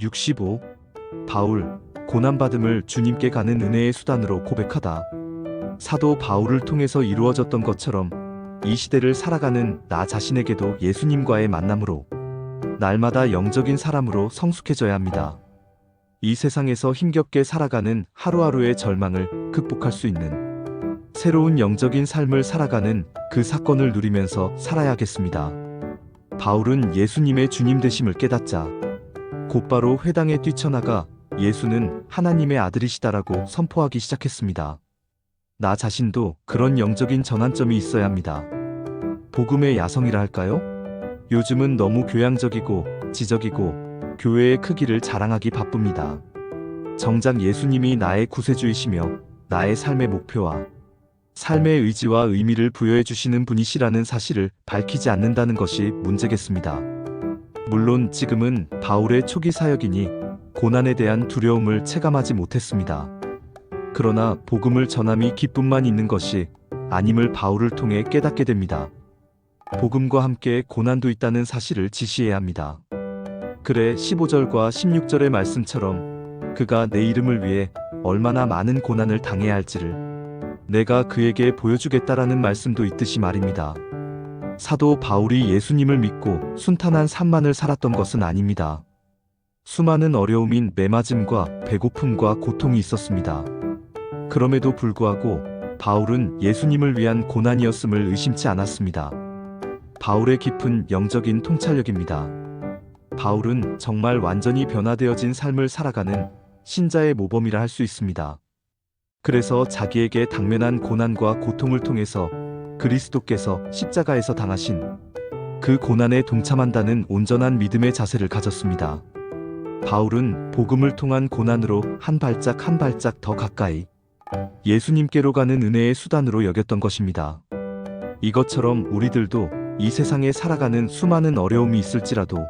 65. 바울, 고난받음을 주님께 가는 은혜의 수단으로 고백하다. 사도 바울을 통해서 이루어졌던 것처럼 이 시대를 살아가는 나 자신에게도 예수님과의 만남으로 날마다 영적인 사람으로 성숙해져야 합니다. 이 세상에서 힘겹게 살아가는 하루하루의 절망을 극복할 수 있는 새로운 영적인 삶을 살아가는 그 사건을 누리면서 살아야겠습니다. 바울은 예수님의 주님 되심을 깨닫자 곧바로 회당에 뛰쳐나가 예수는 하나님의 아들이시다라고 선포하기 시작했습니다. 나 자신도 그런 영적인 전환점이 있어야 합니다. 복음의 야성이라 할까요? 요즘은 너무 교양적이고 지적이고 교회의 크기를 자랑하기 바쁩니다. 정작 예수님이 나의 구세주이시며 나의 삶의 목표와 삶의 의지와 의미를 부여해 주시는 분이시라는 사실을 밝히지 않는다는 것이 문제겠습니다. 물론 지금은 바울의 초기 사역이니 고난에 대한 두려움을 체감하지 못했습니다. 그러나 복음을 전함이 기쁨만 있는 것이 아님을 바울을 통해 깨닫게 됩니다. 복음과 함께 고난도 있다는 사실을 지시해야 합니다. 그래 15절과 16절의 말씀처럼 그가 내 이름을 위해 얼마나 많은 고난을 당해야 할지를 내가 그에게 보여주겠다라는 말씀도 있듯이 말입니다. 사도 바울이 예수님을 믿고 순탄한 삶만을 살았던 것은 아닙니다. 수많은 어려움인 매맞음과 배고픔과 고통이 있었습니다. 그럼에도 불구하고 바울은 예수님을 위한 고난이었음을 의심치 않았습니다. 바울의 깊은 영적인 통찰력입니다. 바울은 정말 완전히 변화되어진 삶을 살아가는 신자의 모범이라 할 수 있습니다. 그래서 자기에게 당면한 고난과 고통을 통해서 그리스도께서 십자가에서 당하신 그 고난에 동참한다는 온전한 믿음의 자세를 가졌습니다. 바울은 복음을 통한 고난으로 한 발짝 한 발짝 더 가까이 예수님께로 가는 은혜의 수단으로 여겼던 것입니다. 이것처럼 우리들도 이 세상에 살아가는 수많은 어려움이 있을지라도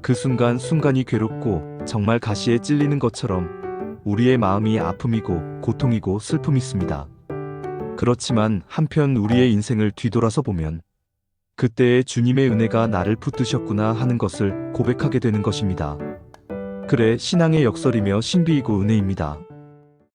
그 순간 순간이 괴롭고 정말 가시에 찔리는 것처럼 우리의 마음이 아픔이고 고통이고 슬픔이 있습니다. 그렇지만 한편 우리의 인생을 뒤돌아서 보면 그때의 주님의 은혜가 나를 붙드셨구나 하는 것을 고백하게 되는 것입니다. 그래 신앙의 역설이며 신비이고 은혜입니다.